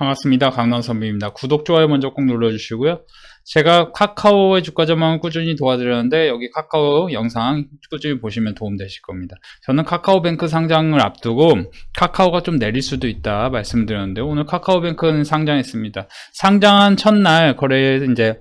반갑습니다. 강남선비입니다. 구독, 좋아요 먼저 꼭 눌러주시고요. 제가 카카오의 주가 전망을 꾸준히 도와드렸는데 여기 카카오 영상 꾸준히 보시면 도움되실 겁니다. 저는 카카오뱅크 상장을 앞두고 카카오가 좀 내릴 수도 있다 말씀드렸는데 오늘 카카오뱅크는 상장했습니다. 상장한 첫날 거래 이제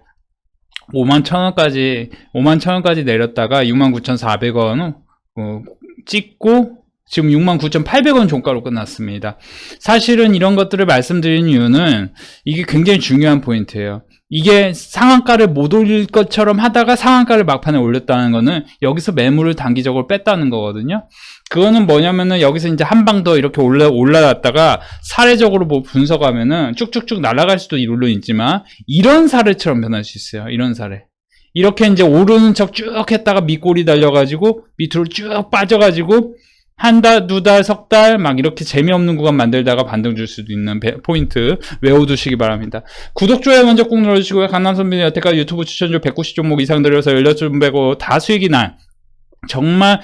5만 천 원까지 5만 천 원까지 내렸다가 6만 9,400원 어, 찍고 지금 69,800원 종가로 끝났습니다. 사실은 이런 것들을 말씀드린 이유는 이게 굉장히 중요한 포인트예요. 이게 상한가를 못 올릴 것처럼 하다가 상한가를 막판에 올렸다는 거는 여기서 매물을 단기적으로 뺐다는 거거든요. 그거는 뭐냐면은 여기서 이제 한 방 더 이렇게 올라, 올라갔다가 사례적으로 뭐 분석하면은 쭉쭉쭉 날아갈 수도 물론 있지만 이런 사례처럼 변할 수 있어요. 이런 사례. 이렇게 이제 오르는 척 쭉 했다가 밑골이 달려가지고 밑으로 쭉 빠져가지고 한 달, 두 달, 석 달, 막 이렇게 재미없는 구간 만들다가 반등 줄 수도 있는 배- 포인트 외워두시기 바랍니다. 구독, 좋아요 먼저 꼭 눌러주시고요. 강남선비는 여태까지 유튜브 추천주 190종목 이상 들여서 18종 빼고 다 수익이 난 정말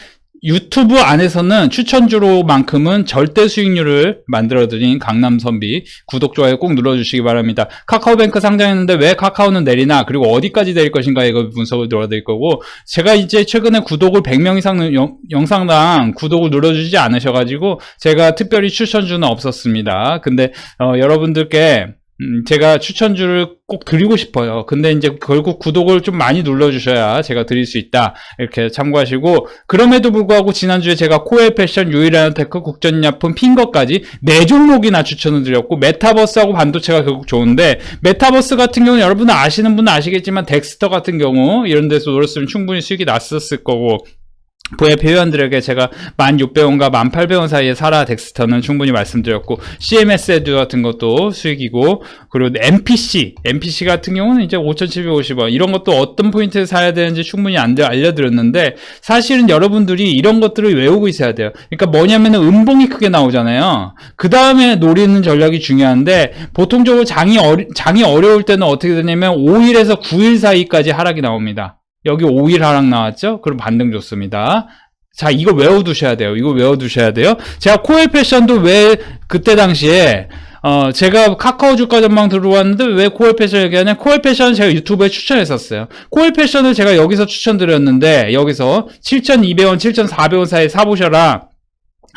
유튜브 안에서는 추천주로만큼은 절대 수익률을 만들어드린 강남선비 구독, 좋아요 꼭 눌러주시기 바랍니다. 카카오뱅크 상장했는데 왜 카카오는 내리나 그리고 어디까지 내릴 것인가 이거 분석을 들어드릴 거고 제가 이제 최근에 구독을 100명 이상 영, 영상당 구독을 눌러주지 않으셔가지고 제가 특별히 추천주는 없었습니다. 근데 어, 여러분들께 음, 제가 추천주를 꼭 드리고 싶어요. 근데 이제 결국 구독을 좀 많이 눌러주셔야 제가 드릴 수 있다. 이렇게 참고하시고, 그럼에도 불구하고 지난주에 제가 코엘 패션, 유일한 테크, 국전약품, 핀거까지 네 종목이나 추천을 드렸고, 메타버스하고 반도체가 결국 좋은데, 메타버스 같은 경우는 여러분은 아시는 분은 아시겠지만, 덱스터 같은 경우, 이런 데서 놀았으면 충분히 수익이 났었을 거고, VIP 회원들에게 제가 1,600원과 1,800원 사이에 사라 덱스터는 충분히 말씀드렸고 CMS 에듀 같은 것도 수익이고 그리고 MPC, MPC 같은 경우는 이제 5,750원 이런 것도 어떤 포인트에 사야 되는지 충분히 안 알려드렸는데 사실은 여러분들이 이런 것들을 외우고 있어야 돼요. 그러니까 뭐냐면 은 음봉이 크게 나오잖아요. 그 다음에 노리는 전략이 중요한데 보통적으로 장이 어리, 장이 어려울 때는 어떻게 되냐면 5일에서 9일 사이까지 하락이 나옵니다. 여기 5일 하락 나왔죠? 그럼 반등 좋습니다. 자, 이거 외워두셔야 돼요. 이거 외워두셔야 돼요. 제가 코엘 패션도 왜 그때 당시에 어, 제가 카카오 주가 전망 들어왔는데 왜 코엘 패션 얘기하냐? 코엘 패션은 제가 유튜브에 추천했었어요. 코엘 패션을 제가 여기서 추천드렸는데, 여기서 7,200원, 7,400원 사이에 사보셔라.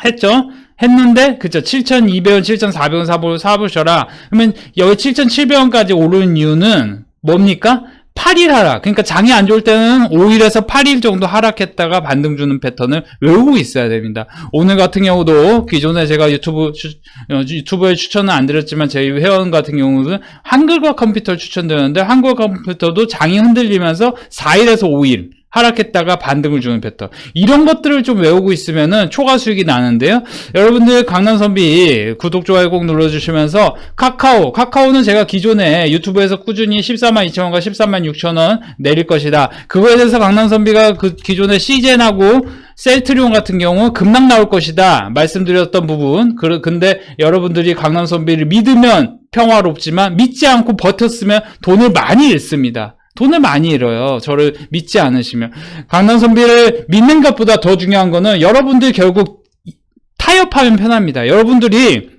했죠? 했는데, 그쵸. 7,200원, 7,400원 사보, 사보셔라. 그러면 여기 7,700원까지 오르는 이유는 뭡니까? 8일 하락. 그러니까 장이 안 좋을 때는 5일에서 8일 정도 하락했다가 반등 주는 패턴을 외우고 있어야 됩니다. 오늘 같은 경우도 기존에 제가 유튜브 추, 어, 유튜브에 추천은 안 드렸지만 제 회원 같은 경우는 한글과 컴퓨터를 추천드렸는데 한글과 컴퓨터도 장이 흔들리면서 4일에서 5일 하락했다가 반등을 주는 패턴. 이런 것들을 좀 외우고 있으면은 초과 수익이 나는데요. 여러분들 강남선비 구독, 좋아요 꼭 눌러주시면서 카카오, 카카오는 제가 기존에 유튜브에서 꾸준히 14만 2천원과 13만 6천원 내릴 것이다. 그거에 대해서 강남선비가 그 기존에 시젠하고 셀트리온 같은 경우 급락 나올 것이다. 말씀드렸던 부분. 그, 근데 여러분들이 강남선비를 믿으면 평화롭지만 믿지 않고 버텼으면 돈을 많이 잃습니다. 돈을 많이 잃어요. 저를 믿지 않으시면. 강남 선비를 믿는 것보다 더 중요한 거는 여러분들 결국 타협하면 편합니다. 여러분들이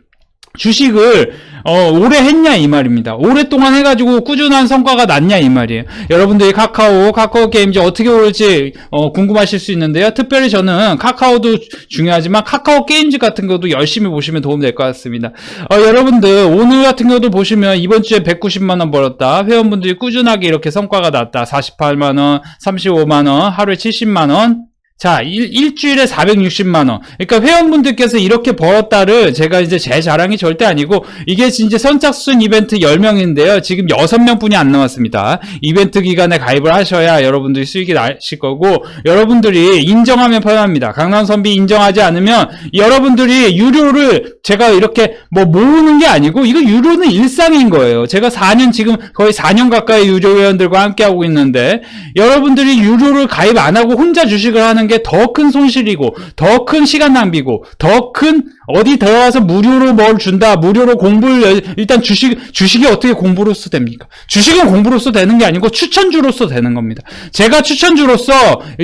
주식을 어, 오래 했냐 이 말입니다. 오랫동안 해가지고 꾸준한 성과가 났냐 이 말이에요. 여러분들이 카카오, 카카오 게임즈 어떻게 올지 어, 궁금하실 수 있는데요. 특별히 저는 카카오도 중요하지만 카카오 게임즈 같은 것도 열심히 보시면 도움 될 것 같습니다. 어, 여러분들 오늘 같은 경우도 보시면 이번 주에 190만 원 벌었다. 회원분들이 꾸준하게 이렇게 성과가 났다. 48만 원, 35만 원, 하루에 70만 원. 자, 일, 주일에 460만원. 그러니까 회원분들께서 이렇게 벌었다를 제가 이제 제 자랑이 절대 아니고, 이게 진짜 선착순 이벤트 10명인데요. 지금 6명 뿐이 안 남았습니다. 이벤트 기간에 가입을 하셔야 여러분들이 수익이 나실 거고, 여러분들이 인정하면 편합니다. 강남선비 인정하지 않으면, 여러분들이 유료를 제가 이렇게 뭐 모으는 게 아니고, 이거 유료는 일상인 거예요. 제가 4년, 지금 거의 4년 가까이 유료 회원들과 함께하고 있는데, 여러분들이 유료를 가입 안 하고 혼자 주식을 하는 게게더 큰 손실이고 더 큰 시간 낭비고 더 큰 어디 들어가서 무료로 뭘 준다 무료로 공부를 열- 일단 주식 주식이 어떻게 공부로서 됩니까? 주식은 공부로서 되는 게 아니고 추천주로서 되는 겁니다. 제가 추천주로서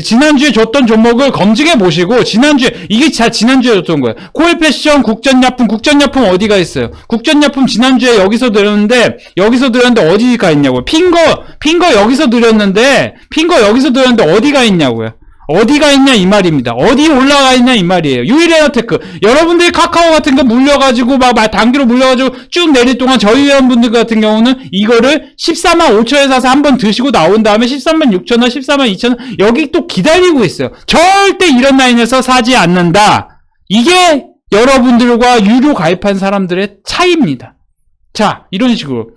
지난주에 줬던 종목을 검증해 보시고 지난주에 이게 자 지난주에 줬던 거예요. 코일 패션 국전약품 국전약품 어디가 있어요? 국전약품 지난주에 여기서 드렸는데 여기서 드렸는데 어디가 있냐고요? 핑거 핑거 여기서 드렸는데 핑거 여기서 드렸는데 어디가 있냐고요? 어디가 있냐 이 말입니다. 어디 올라가 있냐 이 말이에요. 유일에너테크 여러분들이 카카오 같은 거 물려가지고 막, 막 단기로 물려가지고 쭉 내릴 동안 저희 회원분들 같은 경우는 이거를 14만 5천에 사서 한 번 드시고 나온 다음에 13만 6천 원, 14만 2천 원 여기 또 기다리고 있어요. 절대 이런 라인에서 사지 않는다. 이게 여러분들과 유료 가입한 사람들의 차이입니다. 자 이런 식으로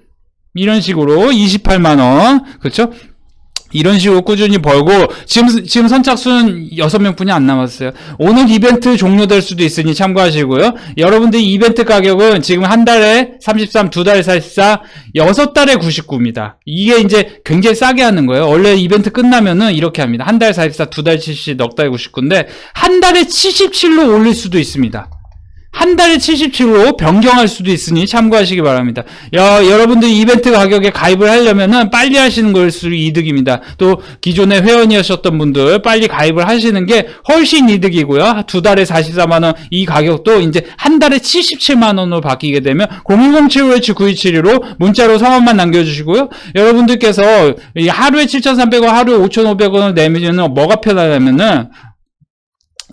이런 식으로 28만 원 그렇죠? 이런 식으로 꾸준히 벌고 지금 지금 선착순 6명뿐이 안 남았어요. 오늘 이벤트 종료될 수도 있으니 참고하시고요. 여러분들 이벤트 가격은 지금 한 달에 33, 두 달에 44, 여섯 달에 99입니다. 이게 이제 굉장히 싸게 하는 거예요. 원래 이벤트 끝나면은 이렇게 합니다. 한달 44, 두달 70, 넉 달에 99인데 한 달에 77로 올릴 수도 있습니다. 한 달에 77로 변경할 수도 있으니 참고하시기 바랍니다. 여, 여러분들 이벤트 가격에 가입을 하려면은 빨리 하시는 걸수록 이득입니다. 또 기존에 회원이셨던 분들 빨리 가입을 하시는 게 훨씬 이득이고요. 두 달에 44만 원 이 가격도 이제 한 달에 77만 원으로 바뀌게 되면 01075H9271로 문자로 성함만 남겨 주시고요. 여러분들께서 이 하루에 7,300원, 하루에 5,500원을 내면은 뭐가 편하냐면은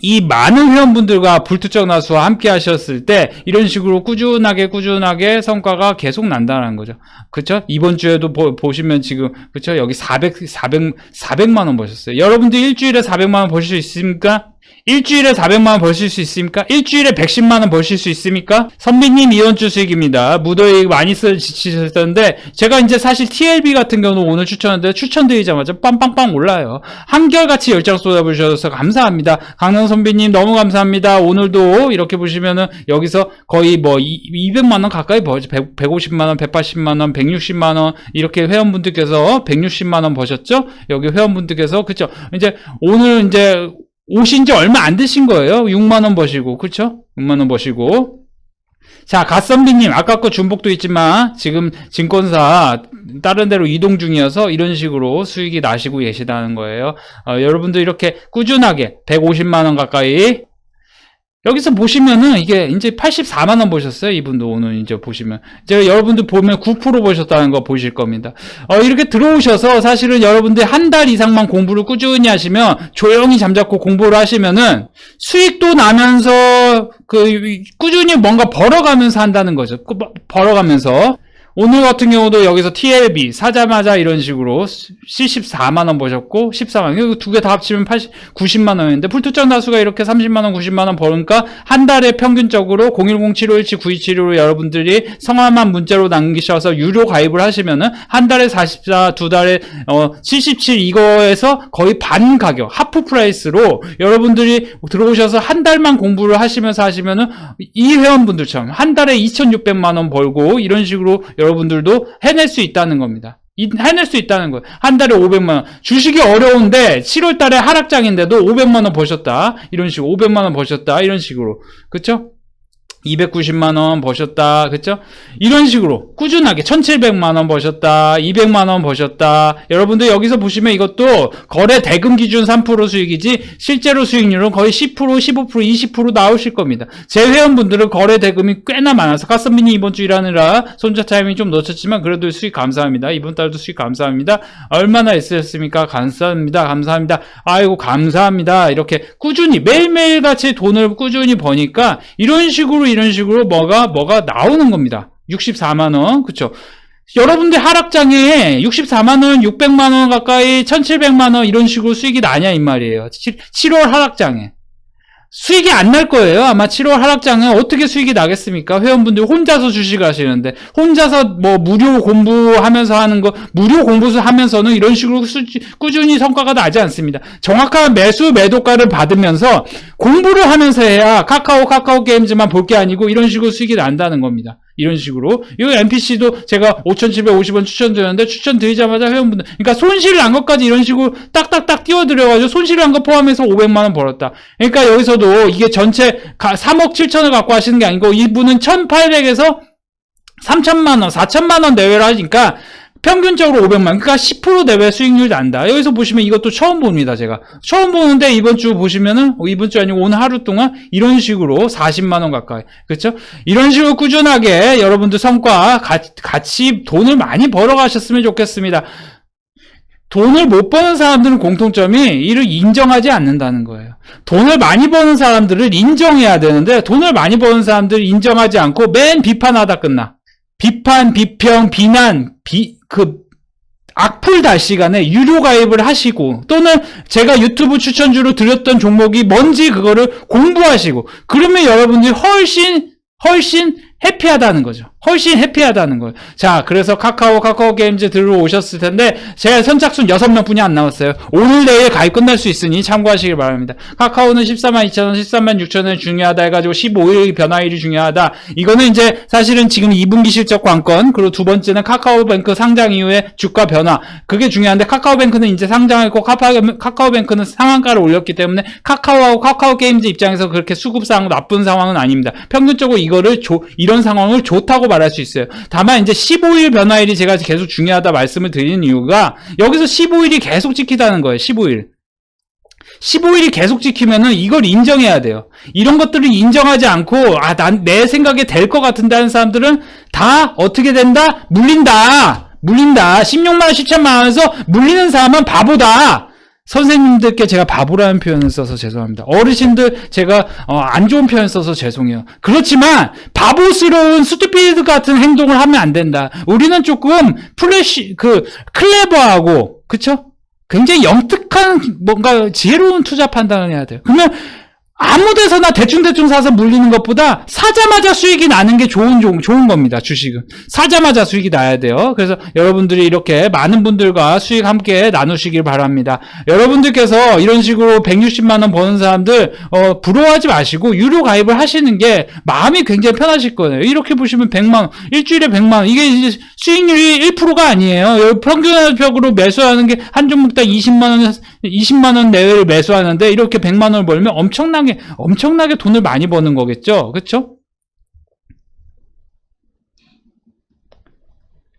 이 많은 회원분들과 불특정 나수와 함께 하셨을 때 이런 식으로 꾸준하게 꾸준하게 성과가 계속 난다는 거죠. 그쵸? 이번 주에도 보, 시면 지금 그쵸? 여기 400 400 400만 원 버셨어요. 여러분들 일주일에 400만 원 버실 수 있습니까? 일주일에 400만 원 버실 수 있습니까? 일주일에 110만 원 버실 수 있습니까? 선비님 이원주 수익입니다. 무더위 많이 쓰 지치셨던데 제가 이제 사실 TLB 같은 경우는 오늘 추천했는데 추천드리자마자 빵빵빵 올라요. 한결같이 열정 쏟아부셔서 감사합니다. 강릉 선비님 너무 감사합니다. 오늘도 이렇게 보시면은 여기서 거의 뭐 200만 원 가까이. 100, 150만 원, 180만 원, 160만 원 이렇게 회원분들께서 160만 원 버셨죠? 여기 회원분들께서 그쵸? 이제 오늘 이제 오신 지 얼마 안 되신 거예요. 6만원 버시고, 그쵸? 6만원 버시고. 자, 갓선비님, 아까 거 중복도 있지만, 지금 증권사 다른 데로 이동 중이어서 이런 식으로 수익이 나시고 계시다는 거예요. 어, 여러분도 이렇게 꾸준하게 150만원 가까이 여기서 보시면은 이게 이제 84만 원 보셨어요. 이분도 오늘 이제 보시면 제가 여러분들 보면 9% 보셨다는 거 보실 겁니다. 어, 이렇게 들어오셔서 사실은 여러분들 한 달 이상만 공부를 꾸준히 하시면 조용히 잠자코 공부를 하시면은 수익도 나면서 그 꾸준히 뭔가 벌어가면서 한다는 거죠. 그 뭐- 벌어가면서 오늘 같은 경우도 여기서 TLB 사자마자 이런 식으로 74만 원 버셨고 14만 원. 이거 두개 다 합치면 80, 90만 원인데 풀투정 다수가 이렇게 30만 원, 90만 원 버니까 한 달에 평균적으로 010-7517-9275로 여러분들이 성함만 문자로 남기셔서 유료 가입을 하시면은 한 달에 44, 두 달에 어, 77 이거에서 거의 반 가격, 하프 프라이스로 여러분들이 들어오셔서 한 달만 공부를 하시면서 하시면은 이 회원분들처럼 한 달에 2,600만 원 벌고 이런 식으로 여러분들도 해낼 수 있다는 겁니다. 이- 해낼 수 있다는 거예요. 한 달에 500만 원. 주식이 어려운데 7월 달에 하락장인데도 500만 원 버셨다. 이런 식으로 500만 원 버셨다. 이런 식으로. 그쵸? 290만 원 버셨다. 그쵸? 이런 식으로 꾸준하게 1700만 원 버셨다. 200만 원 버셨다. 여러분들 여기서 보시면 이것도 거래 대금 기준 3% 수익이지 실제로 수익률은 거의 10%, 15%, 20% 나오실 겁니다. 제 회원분들은 거래 대금이 꽤나 많아서 가스민이 이번 주 일하느라 손자 타임이 좀 놓쳤지만 그래도 수익 감사합니다. 이번 달도 수익 감사합니다. 얼마나 있으셨습니까? 감사합니다. 감사합니다. 아이고 감사합니다. 이렇게 꾸준히 매일매일 같이 돈을 꾸준히 버니까 이런 식으로 이런 식으로 뭐가 뭐가 나오는 겁니다. 64만 원. 그쵸 여러분들 하락장에 64만 원, 600만 원 가까이 1,700만 원 이런 식으로 수익이 나냐 이 말이에요. 7, 월 하락장에. 수익이 안 날 거예요. 아마 7월 하락장에 어떻게 수익이 나겠습니까? 회원분들 혼자서 주식을 하시는데 혼자서 뭐 무료 공부하면서 하는 거 무료 공부를 하면서는 이런 식으로 수, 꾸준히 성과가 나지 않습니다. 정확한 매수 매도가를 받으면서 공부를 하면서 해야 카카오 카카오 게임즈만 볼 게 아니고 이런 식으로 수익이 난다는 겁니다. 이런 식으로. 이 NPC도 제가 5,750원 추천드렸는데 추천드리자마자 회원분들, 그러니까 손실 난 것까지 이런 식으로 딱딱딱 띄워드려가지고 손실 난거 포함해서 500만 원 벌었다. 그러니까 여기서도 이게 전체 가- 3억 7천을 갖고 하시는 게 아니고 이분은 1,800에서 3천만 원, 4천만 원 내외로 하니까 평균적으로 500만, 그러니까 10% 내외 수익률이 난다. 여기서 보시면 이것도 처음 봅니다, 제가. 처음 보는데 이번 주 보시면은, 어, 이번 주 아니고 오늘 하루 동안 이런 식으로 40만원 가까이. 그쵸? 이런 식으로 꾸준하게 여러분들 성과, 가- 같이 돈을 많이 벌어 가셨으면 좋겠습니다. 돈을 못 버는 사람들은 공통점이 이를 인정하지 않는다는 거예요. 돈을 많이 버는 사람들을 인정해야 되는데 돈을 많이 버는 사람들을 인정하지 않고 맨 비판하다 끝나. 비판, 비평, 비난, 비, 그, 악플 달 시간에 유료 가입을 하시고 또는 제가 유튜브 추천주로 드렸던 종목이 뭔지 그거를 공부하시고 그러면 여러분들이 훨씬 훨씬 해피하다는 거죠. 훨씬 해피하다는 거예요. 자, 그래서 카카오, 카카오 게임즈 들어오셨을 텐데, 제가 선착순 6명 뿐이 안 나왔어요. 오늘 내일 가입 끝날 수 있으니 참고하시길 바랍니다. 카카오는 14만 2천원, 13만 6천원 중요하다 해가지고 15일 변화일이 중요하다. 이거는 이제 사실은 지금 2분기 실적 관건, 그리고 두 번째는 카카오뱅크 상장 이후에 주가 변화. 그게 중요한데, 카카오뱅크는 이제 상장했고, 카카오, 카카오뱅크는 상한가를 올렸기 때문에, 카카오하고 카카오 게임즈 입장에서 그렇게 수급상 나쁜 상황은 아닙니다. 평균적으로 이거를 조- 이런 상황을 좋다고 말할 수 있어요. 다만 이제 15일 변화일이 제가 계속 중요하다 말씀을 드리는 이유가 여기서 15일이 계속 지키다는 거예요. 15일. 15일이 계속 지키면은 이걸 인정해야 돼요. 이런 것들을 인정하지 않고 아 난 내 생각에 될 것 같은데 하는 사람들은 다 어떻게 된다? 물린다. 물린다. 16만 원, 17만 원에서 물리는 사람은 바보다. 선생님들께 제가 바보라는 표현을 써서 죄송합니다. 어르신들 제가 어, 안 좋은 표현 써서 죄송해요. 그렇지만 바보스러운 스투피드 같은 행동을 하면 안 된다. 우리는 조금 플래시 그 클레버하고 그쵸? 굉장히 영특한 뭔가 지혜로운 투자 판단을 해야 돼요. 그러면 아무 데서나 대충대충 사서 물리는 것보다 사자마자 수익이 나는 게 좋은, 좋은, 좋은 겁니다, 주식은. 사자마자 수익이 나야 돼요. 그래서 여러분들이 이렇게 많은 분들과 수익 함께 나누시길 바랍니다. 여러분들께서 이런 식으로 160만원 버는 사람들, 어, 부러워하지 마시고, 유료 가입을 하시는 게 마음이 굉장히 편하실 거예요. 이렇게 보시면 100만원, 일주일에 100만원, 이게 이제 수익률이 1%가 아니에요. 평균적으로 매수하는 게 한 종목당 20만원, 20만 원 내외를 매수하는데, 이렇게 100만 원을 벌면 엄청나게, 엄청나게 돈을 많이 버는 거겠죠? 그쵸?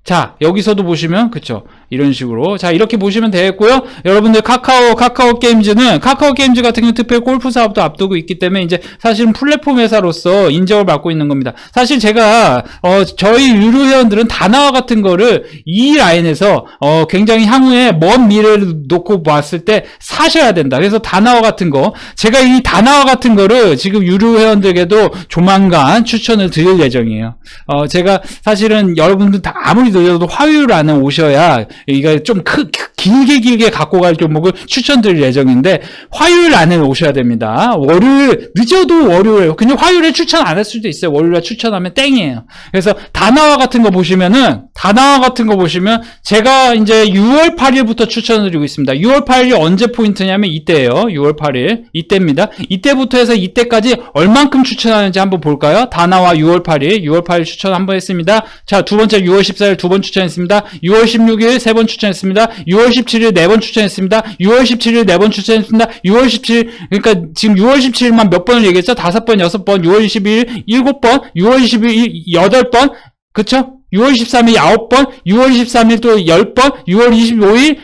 자, 여기서도 보시면, 그쵸. 이런 식으로. 자, 이렇게 보시면 되겠고요. 여러분들 카카오, 카카오 게임즈는, 카카오 게임즈 같은 경우 특별 골프 사업도 앞두고 있기 때문에 이제 사실은 플랫폼 회사로서 인정을 받고 있는 겁니다. 사실 제가, 어, 저희 유료 회원들은 다나와 같은 거를 이 라인에서, 어, 굉장히 향후에 먼 미래를 놓고 봤을 때 사셔야 된다. 그래서 다나와 같은 거, 제가 이 다나와 같은 거를 지금 유료 회원들에게도 조만간 추천을 드릴 예정이에요. 어, 제가 사실은 여러분들 다 아무리 늦어도 화요일 안에 오셔야 이거 좀 크, 길게 길게 갖고 갈 종목을 추천드릴 예정인데 화요일 안에 오셔야 됩니다. 월요일 늦어도 월요일 그냥 화요일에 추천 안 할 수도 있어요. 월요일에 추천하면 땡이에요. 그래서 다나와 같은 거 보시면은 다나와 같은 거 보시면 제가 이제 6월 8일부터 추천을 드리고 있습니다. 6월 8일이 언제 포인트냐면 이때예요. 6월 8일 이때입니다. 이때부터 해서 이때까지 얼만큼 추천하는지 한번 볼까요? 다나와 6월 8일 6월 8일 추천 한번 했습니다. 자 두 번째 6월 14일 두 번 추천했습니다. 6월 16일 세 번 추천했습니다. 6월 17일 네 번 추천했습니다. 6월 17일 네 번 추천했습니다. 6월 17일 그러니까 지금 6월 17일만 몇 번을 얘기했죠? 다섯 번, 여섯 번, 6월 22일 일곱 번, 6월 22일 여덟 번, 그쵸? 6월 13일 9번, 6월 23일 또 10번, 6월 25일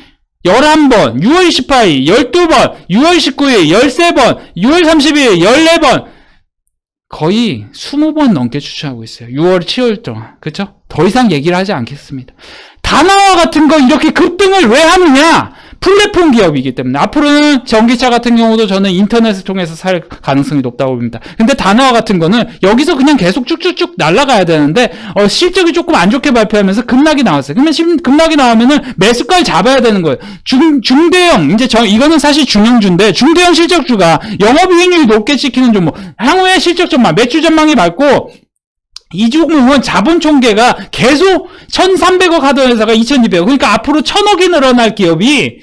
11번, 6월 28일 12번, 6월 19일 13번, 6월 30일 14번, 거의 20번 넘게 추천하고 있어요. 6월, 7월 동안. 그쵸? 더 이상 얘기를 하지 않겠습니다. 다나와 같은 거 이렇게 급등을 왜 하느냐? 플랫폼 기업이기 때문에 앞으로는 전기차 같은 경우도 저는 인터넷을 통해서 살 가능성이 높다고 봅니다. 근데 다나와 같은 거는 여기서 그냥 계속 쭉쭉쭉 날아가야 되는데 어, 실적이 조금 안 좋게 발표하면서 급락이 나왔어요. 그러면 심- 급락이 나오면은 매수가를 잡아야 되는 거예요. 중 중대형 이제 저 이거는 사실 중형주인데 중대형 실적주가 영업이익률이 높게 찍히는 종목 향후에 실적 전망 매출 전망이 밝고 이 종목은 자본 총계가 계속 1,300억 하던 회사가 2,200억. 그러니까 앞으로 1,000억이 늘어날 기업이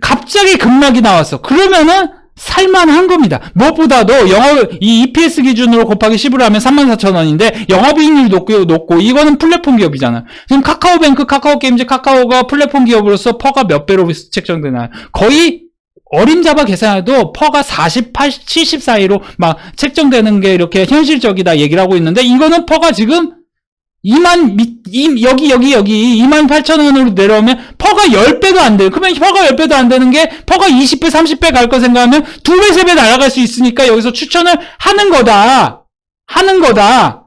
갑자기 급락이 나왔어. 그러면은 살만한 겁니다. 무엇보다도 영업, 이 EPS 기준으로 곱하기 10을 하면 34,000원인데, 영업이익률 높고, 높고, 이거는 플랫폼 기업이잖아요. 지금 카카오뱅크, 카카오게임즈, 카카오가 플랫폼 기업으로서 퍼가 몇 배로 책정되나요? 거의 어림잡아 계산해도 퍼가 40, 80, 70 사이로 막 책정되는 게 이렇게 현실적이다 얘기를 하고 있는데, 이거는 퍼가 지금 2만, 미- 이- 여기, 여기, 여기, 2만 8천 원으로 내려오면, 퍼가 10배도 안 돼요. 그러면 퍼가 10배도 안 되는 게, 퍼가 20배, 30배 갈 거 생각하면, 2배, 3배 날아갈 수 있으니까, 여기서 추천을 하는 거다. 하는 거다.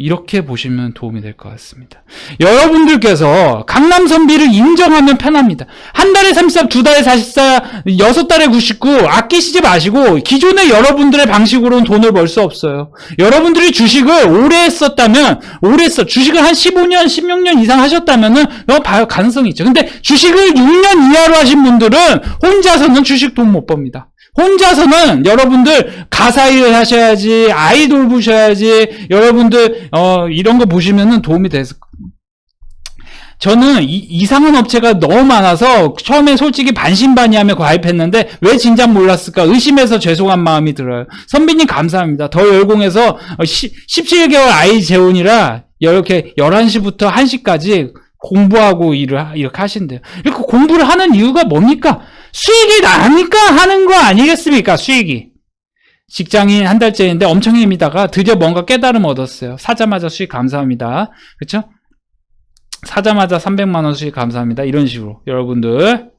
이렇게 보시면 도움이 될 것 같습니다. 여러분들께서 강남 선비를 인정하면 편합니다. 한 달에 33, 두 달에 44, 여섯 달에 99 아끼시지 마시고 기존의 여러분들의 방식으로는 돈을 벌 수 없어요. 여러분들이 주식을 오래 했었다면 오래 써 주식을 한 15년, 16년 이상 하셨다면은 어, 봐요 가능성이 있죠. 근데 주식을 6년 이하로 하신 분들은 혼자서는 주식 돈 못 법니다. 혼자서는 여러분들 가사 일을 하셔야지 아이 돌 보셔야지 여러분들 어 이런 거 보시면은 도움이 돼서 저는 이, 상한 업체가 너무 많아서 처음에 솔직히 반신반의하며 가입했는데 왜 진작 몰랐을까 의심해서 죄송한 마음이 들어요. 선비님 감사합니다. 더 열공해서 어, 시, 17개월 아이 재혼이라 이렇게 11시부터 1시까지 공부하고 일을 하- 이렇게 하신대요. 이렇게 공부를 하는 이유가 뭡니까? 수익이 나니까 하는 거 아니겠습니까? 수익이. 직장인 한 달째인데 엄청 힘이다가 드디어 뭔가 깨달음 얻었어요. 사자마자 수익 감사합니다. 그쵸? 사자마자 300만 원 수익 감사합니다. 이런 식으로. 여러분들.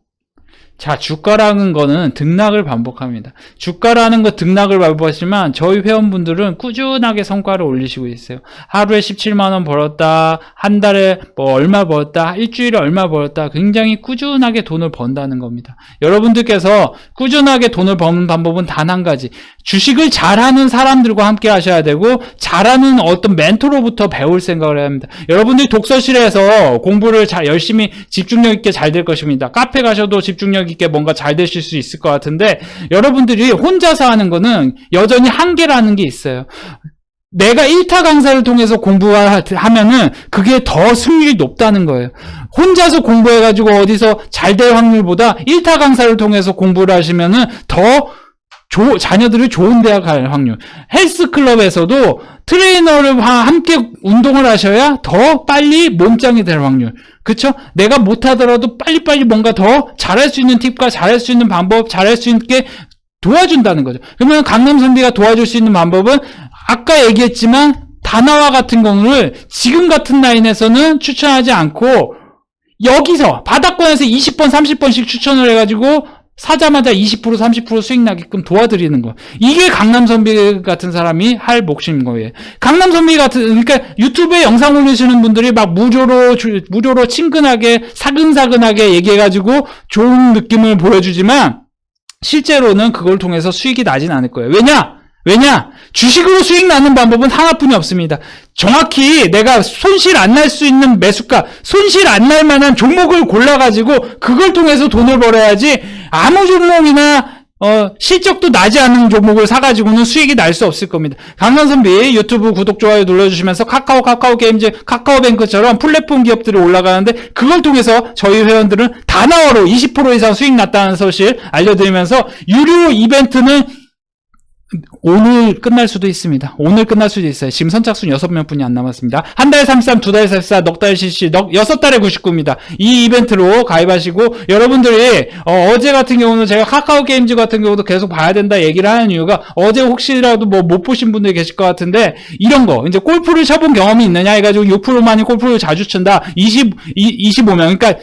자, 주가라는 거는 등락을 반복합니다. 주가라는 거 등락을 반복하지만 저희 회원분들은 꾸준하게 성과를 올리시고 있어요. 하루에 17만원 벌었다. 한 달에 뭐 얼마 벌었다. 일주일에 얼마 벌었다. 굉장히 꾸준하게 돈을 번다는 겁니다. 여러분들께서 꾸준하게 돈을 버는 방법은 단 한 가지. 주식을 잘하는 사람들과 함께 하셔야 되고 잘하는 어떤 멘토로부터 배울 생각을 해야 합니다. 여러분들이 독서실에서 공부를 잘 열심히 집중력 있게 잘 될 것입니다. 카페 가셔도 집중력 있게 뭔가 잘 되실 수 있을 것 같은데 여러분들이 혼자서 하는 거는 여전히 한계라는 게 있어요. 내가 1타 강사를 통해서 공부하면은 그게 더 승률이 높다는 거예요. 혼자서 공부해가지고 어디서 잘 될 확률보다 1타 강사를 통해서 공부를 하시면은 더 조- 자녀들을 좋은 대학 갈 확률. 헬스클럽에서도 트레이너를 와 함께 운동을 하셔야 더 빨리 몸짱이 될 확률. 그쵸? 내가 못하더라도 빨리빨리 뭔가 더 잘할 수 있는 팁과 잘할 수 있는 방법, 잘할 수 있게 도와준다는 거죠. 그러면 강남 선비가 도와줄 수 있는 방법은 아까 얘기했지만 다나와 같은 경우를 지금 같은 라인에서는 추천하지 않고 여기서 바닥권에서 20번, 30번씩 추천을 해가지고 사자마자 20% 30% 수익 나게끔 도와드리는 거. 이게 강남 선비 같은 사람이 할 몫인 거예요. 강남 선비 같은 그러니까 유튜브에 영상 올리시는 분들이 막 무조로 주- 무조로 친근하게 사근사근하게 얘기해 가지고 좋은 느낌을 보여주지만 실제로는 그걸 통해서 수익이 나진 않을 거예요. 왜냐? 왜냐? 주식으로 수익 나는 방법은 하나뿐이 없습니다. 정확히 내가 손실 안 날 수 있는 매수가, 손실 안 날 만한 종목을 골라가지고 그걸 통해서 돈을 벌어야지 아무 종목이나 어, 실적도 나지 않는 종목을 사가지고는 수익이 날 수 없을 겁니다. 강남선비 유튜브 구독, 좋아요 눌러주시면서 카카오, 카카오 게임즈, 카카오뱅크처럼 플랫폼 기업들이 올라가는데 그걸 통해서 저희 회원들은 단어로 20% 이상 수익 났다는 사실 알려드리면서 유료 이벤트는 오늘 끝날 수도 있습니다. 오늘 끝날 수도 있어요. 지금 선착순 6명 뿐이 안 남았습니다. 한 달에 33, 두 달에 44, 넉달 CC, 넉, 여섯 달에 99입니다. 이 이벤트로 가입하시고, 여러분들이, 어, 제 같은 경우는 제가 카카오 게임즈 같은 경우도 계속 봐야 된다 얘기를 하는 이유가, 어제 혹시라도 뭐 못 보신 분들이 계실 것 같은데, 이런 거, 이제 골프를 쳐본 경험이 있느냐 해가지고 6%만이 골프를 자주 친다. 20, 이, 25명. 그러니까,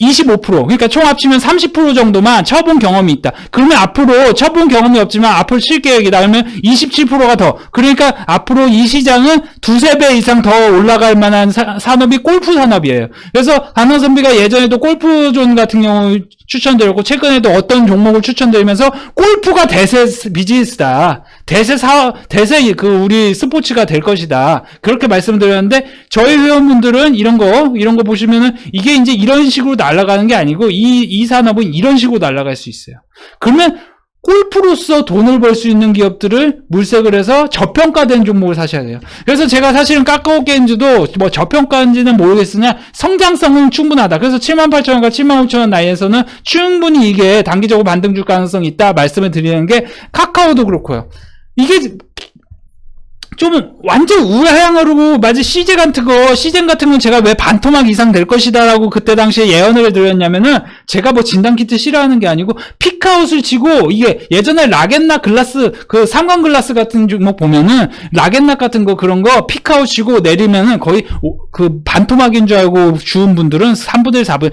25% 그러니까 총 합치면 30% 정도만 쳐본 경험이 있다. 그러면 앞으로 쳐본 경험이 없지만 앞으로 칠 계획이다. 그러면 27%가 더. 그러니까 앞으로 이 시장은 두세 배 이상 더 올라갈 만한 사, 산업이 골프 산업이에요. 그래서 강원 선비가 예전에도 골프존 같은 경우 추천드렸고 최근에도 어떤 종목을 추천드리면서 골프가 대세 비즈니스다. 대세 사 대세 그 우리 스포츠가 될 것이다. 그렇게 말씀드렸는데 저희 회원분들은 이런 거 이런 거 보시면은 이게 이제 이런 식으로 날아가는 게 아니고 이 이 산업은 이런 식으로 날아갈 수 있어요. 그러면 골프로서 돈을 벌 수 있는 기업들을 물색을 해서 저평가된 종목을 사셔야 돼요. 그래서 제가 사실은 카카오 게임즈도 뭐 저평가인지는 모르겠으나 성장성은 충분하다. 그래서 78,000원과 75,000원 나이에서는 충분히 이게 단기적으로 반등 줄 가능성이 있다 말씀을 드리는 게 카카오도 그렇고요. 이게 좀 완전 우하향으로 마치 시제 같은 거 시젠 같은 건 제가 왜 반토막 이상 될 것이다라고 그때 당시에 예언을 드렸냐면은 제가 뭐 진단 키트 싫어하는 게 아니고 피크아웃을 치고 이게 예전에 라겐나 글라스 그 삼광 글라스 같은 종목 보면은 라겐나 같은 거 그런 거 피크아웃 치고 내리면은 거의 오- 그 반토막인 줄 알고 주운 분들은 3분의 1, 4분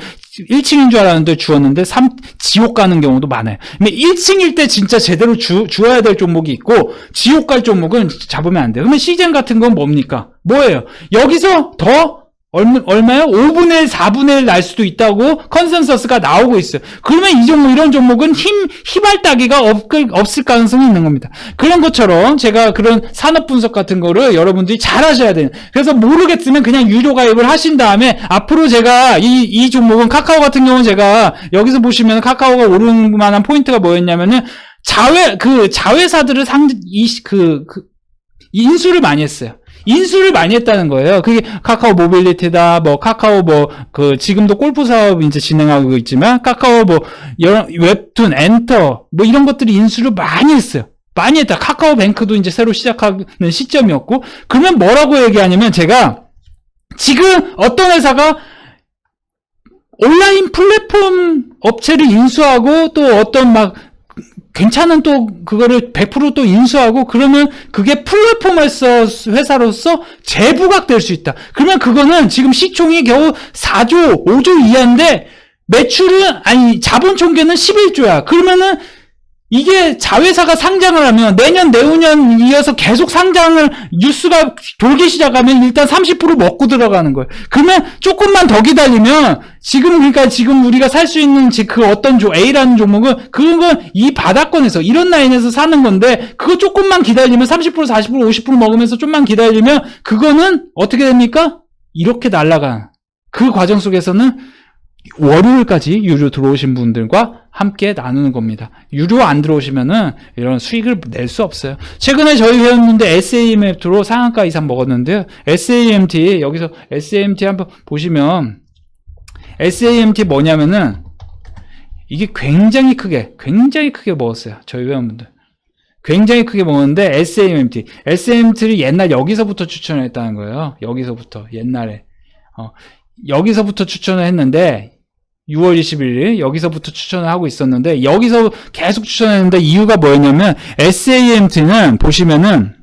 1층인 줄 알았는데 주었는데 3 지옥 가는 경우도 많아요. 근데 1층일 때 진짜 제대로 주, 주어야 될 종목이 있고 지옥 갈 종목은 잡으면 안 돼요. 그러면 시즌 같은 건 뭡니까? 뭐예요? 여기서 더 얼마, 얼마요? 5분의 1, 4분의 1 날 수도 있다고 컨센서스가 나오고 있어요. 그러면 이 종목, 이런 종목은 힘, 힘알 따기가 없, 없을 가능성이 있는 겁니다. 그런 것처럼 제가 그런 산업 분석 같은 거를 여러분들이 잘 하셔야 돼요. 그래서 모르겠으면 그냥 유료 가입을 하신 다음에 앞으로 제가 이, 이 종목은 카카오 같은 경우는 제가 여기서 보시면 카카오가 오르는 만한 포인트가 뭐였냐면은 자회, 그 자회사들을 상, 이, 그, 그, 인수를 많이 했어요. 인수를 많이 했다는 거예요. 그게 카카오 모빌리티다, 뭐 카카오 뭐 그 지금도 골프 사업 이제 진행하고 있지만 카카오 뭐 웹툰, 엔터 뭐 이런 것들이 인수를 많이 했어요. 많이 했다. 카카오 뱅크도 이제 새로 시작하는 시점이었고 그러면 뭐라고 얘기하냐면 제가 지금 어떤 회사가 온라인 플랫폼 업체를 인수하고 또 어떤 막 괜찮은 또 그거를 100%또 인수하고 그러면 그게 플랫폼에서 회사로서 재부각될 수 있다. 그러면 그거는 지금 시총이 겨우 4조, 5조 이하인데 매출은 아니 자본 총계는 11조야. 그러면은 이게 자회사가 상장을 하면 내년 내후년 이어서 계속 상장을 뉴스가 돌기 시작하면 일단 30% 먹고 들어가는 거예요. 그러면 조금만 더 기다리면 지금 그러니까 지금 우리가 살 수 있는 지- 그 어떤 조 A라는 종목은 그건 이 바닥권에서 이런 라인에서 사는 건데 그거 조금만 기다리면 30% 40% 50% 먹으면서 좀만 기다리면 그거는 어떻게 됩니까? 이렇게 날아간 그 과정 속에서는 월요일까지 유료 들어오신 분들과 함께 나누는 겁니다. 유료 안 들어오시면은 이런 수익을 낼 수 없어요. 최근에 저희 회원님들 SAMT로 상한가 이상 먹었는데요. SAMT 여기서 SAMT 한번 보시면 SAMT 뭐냐면은 이게 굉장히 크게 굉장히 크게 먹었어요. 저희 회원분들. 굉장히 크게 먹었는데 SAMT SAMT를 옛날 여기서부터 추천을 했다는 거예요. 여기서부터 옛날에 어, 여기서부터 추천을 했는데 6월 21일 여기서부터 추천을 하고 있었는데 여기서 계속 추천했는데 이유가 뭐였냐면 SAMT는 보시면은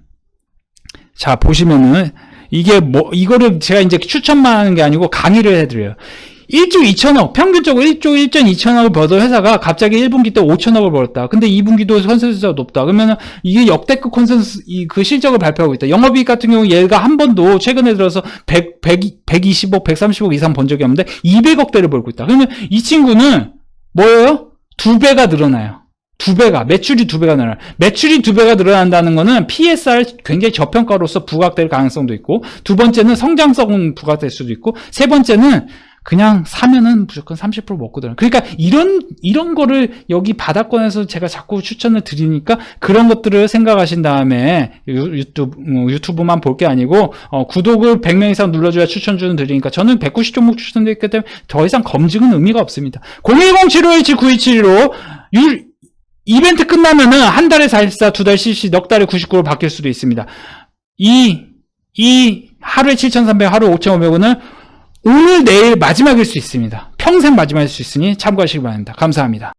자 보시면은 이게 뭐 이거를 제가 이제 추천만 하는 게 아니고 강의를 해드려요. 1조 2천억, 평균적으로 1조 1전 2천억을 벌던 회사가 갑자기 1분기 때 5천억을 벌었다. 근데 2분기도 컨센서스가 높다. 그러면은 이게 역대급 컨센서스, 이 그 실적을 발표하고 있다. 영업이익 같은 경우 얘가 한 번도 최근에 들어서 100, 100, 120억, 130억 이상 번 적이 없는데 200억대를 벌고 있다. 그러면 이 친구는 뭐예요? 두 배가 늘어나요. 두 배가, 매출이 두 배가 늘어나요. 매출이 두 배가 늘어난다는 거는 PSR 굉장히 저평가로서 부각될 가능성도 있고, 두 번째는 성장성은 부각될 수도 있고, 세 번째는 그냥 사면은 무조건 30% 먹고 들어. 그러니까 이런 이런 거를 여기 바닥권에서 제가 자꾸 추천을 드리니까 그런 것들을 생각하신 다음에 유- 유튜브 어, 유튜브만 볼 게 아니고 어, 구독을 100명 이상 눌러줘야 추천 주는 드리니까 저는 190 종목 추천드렸기 때문에 더 이상 검증은 의미가 없습니다. 010-7517-9271로 유, 이벤트 끝나면은 한 달에 44, 두달 CC, 넉 달에 99로 바뀔 수도 있습니다. 이, 이 하루에 7,300, 하루에 5,500원은 오늘 내일 마지막일 수 있습니다. 평생 마지막일 수 있으니 참고하시기 바랍니다. 감사합니다.